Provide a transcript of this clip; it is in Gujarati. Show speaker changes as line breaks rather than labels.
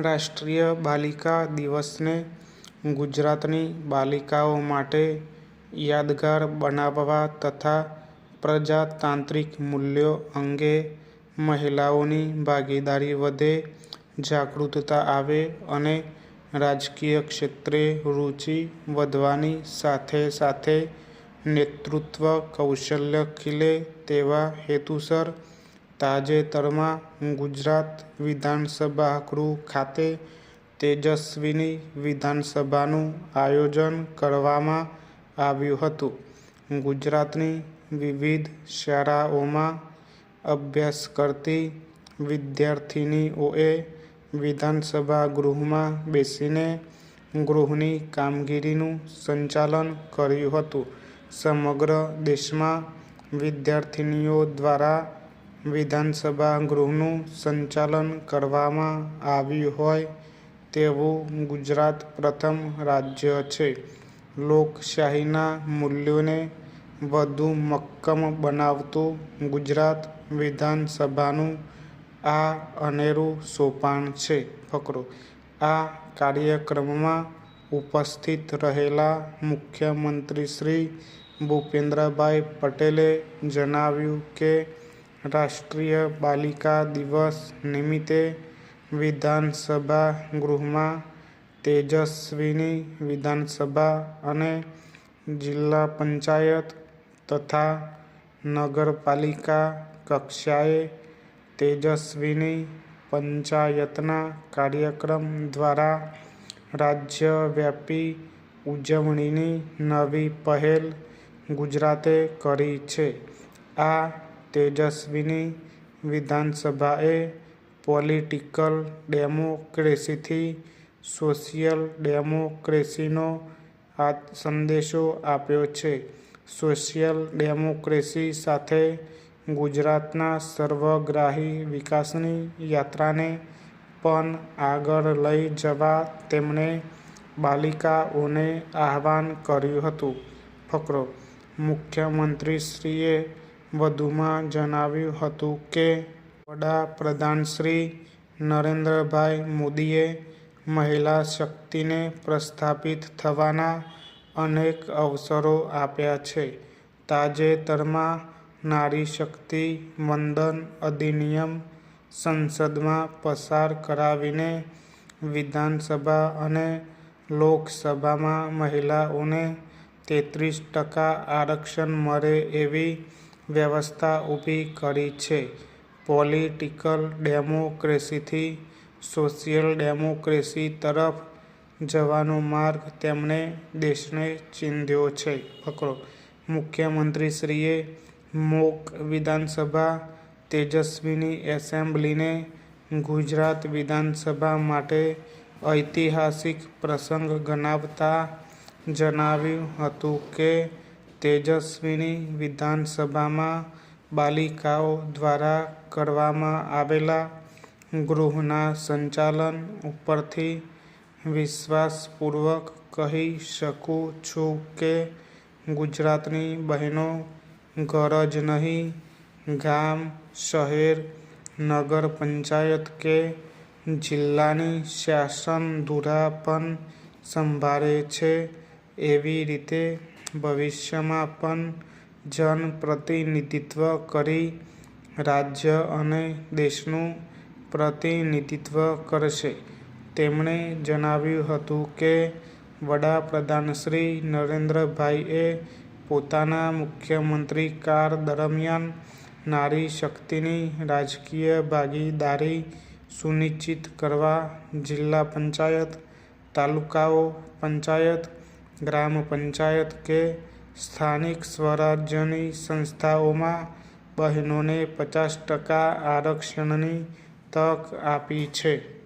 રાષ્ટ્રીય બાલિકા દિવસને ગુજરાતની બાલિકાઓ માટે યાદગાર બનાવવા તથા પ્રજાતાંત્રિક મૂલ્યો અંગે મહિલાઓની ભાગીદારી વધે, જાગૃતતા આવે અને રાજકીય ક્ષેત્રે રુચિ વધવાની સાથે સાથે નેતૃત્વ કૌશલ્ય ખીલે તેવા હેતુસર તાજેતરમાં ગુજરાત વિધાનસભા ગૃહ ખાતે તેજસ્વીની વિધાનસભાનું આયોજન કરવામાં આવ્યું હતું. ગુજરાતની વિવિધ શાળાઓમાં અભ્યાસ કરતી વિદ્યાર્થિનીઓએ વિધાનસભા ગૃહમાં બેસીને ગૃહની કામગીરીનું સંચાલન કર્યું હતું. સમગ્ર દેશમાં વિદ્યાર્થિનીઓ દ્વારા વિધાનસભા ગૃહનું સંચાલન કરવામાં આવ્યું હોય તેવું ગુજરાત પ્રથમ રાજ્ય છે. લોકશાહીના મૂલ્યોને વધુ મક્કમ બનાવતું ગુજરાત વિધાનસભાનું આ અનેરું સોપાન છે. ફકરો, આ કાર્યક્રમમાં ઉપસ્થિત રહેલા મુખ્યમંત્રી શ્રી ભૂપેન્દ્રભાઈ પટેલે જણાવ્યું કે રાષ્ટ્રીય બાલિકા દિવસ નિમિત્તે વિધાનસભા ગૃહમાં તેજસ્વીની વિધાનસભા અને જિલ્લા પંચાયત તથા નગરપાલિકા કક્ષાએ તેજસ્વીની પંચાયતના કાર્યક્રમ દ્વારા રાજ્યવ્યાપી ઉજવણીની નવી પહેલ ગુજરાતે કરી છે. આ તેજસ્વીની વિધાનસભાએ પોલિટિકલ ડેમોક્રેસીથી સોશિયલ ડેમોક્રેસીનો આ સંદેશો આપ્યો છે. સોશિયલ ડેમોક્રેસી સાથે ગુજરાતના સર્વગ્રાહી વિકાસની યાત્રાને પણ આગળ લઈ જવા તેમણે બાલિકાઓને આહ્વાન કર્યું હતું. ફકરો, મુખ્યમંત્રીશ્રીએ વધુમાં જણાવ્યું હતું કે, વડાપ્રધાનશ્રી નરેન્દ્રભાઈ મોદીએ મહિલા શક્તિને પ્રસ્થાપિત થવાના અનેક અવસરો આપ્યા છે. તાજેતરમાં નારી શક્તિ વંદન અધિનિયમ સંસદમાં પસાર કરાવીને વિધાનસભા અને લોકસભામાં મહિલાઓને તેત્રીસ ટકા આરક્ષણ મળે એવી વ્યવસ્થા ઊભી કરી છે. પોલિટિકલ ડેમોક્રેસીથી સોશિયલ ડેમોક્રેસી તરફ જવાનો માર્ગ તેમણે દેશને ચીંધ્યો છે. પકડો મુખ્યમંત્રીશ્રીએ મોક વિધાનસભા તેજસ્વીની એસેમ્બલીને ગુજરાત વિધાનસભા માટે ઐતિહાસિક પ્રસંગ ગણાવતા જણાવ્યું હતું કે તેજસ્વીની વિધાનસભામાં બાલિકાઓ દ્વારા કરવામાં આવેલા ગૃહના સંચાલન ઉપરથી વિશ્વાસપૂર્વક કહી શકું છું કે ગુજરાતની બહેનો ઘર જ નહીં ગામ, શહેર, નગર પંચાયત કે જિલ્લાની શાસન ધુરા પણ સંભાળે છે. એવી રીતે ભવિષ્યમાં પણ જનપ્રતિનિધિત્વ કરી રાજ્ય અને દેશનું પ્રતિનિધિત્વ કરશે. તેમણે જણાવ્યું હતું કે વડાપ્રધાન શ્રી નરેન્દ્રભાઈએ પોતાના મુખ્યમંત્રી કાર દરમિયાન નારી શક્તિની રાજકીય ભાગીદારી સુનિશ્ચિત કરવા જિલ્લા પંચાયત, તાલુકાઓ પંચાયત, ગ્રામ પંચાયત કે સ્થાનિક સ્વરાજ્યની સંસ્થાઓમાં બહેનોને પચાસ ટકા આરક્ષણની તક આપી છે.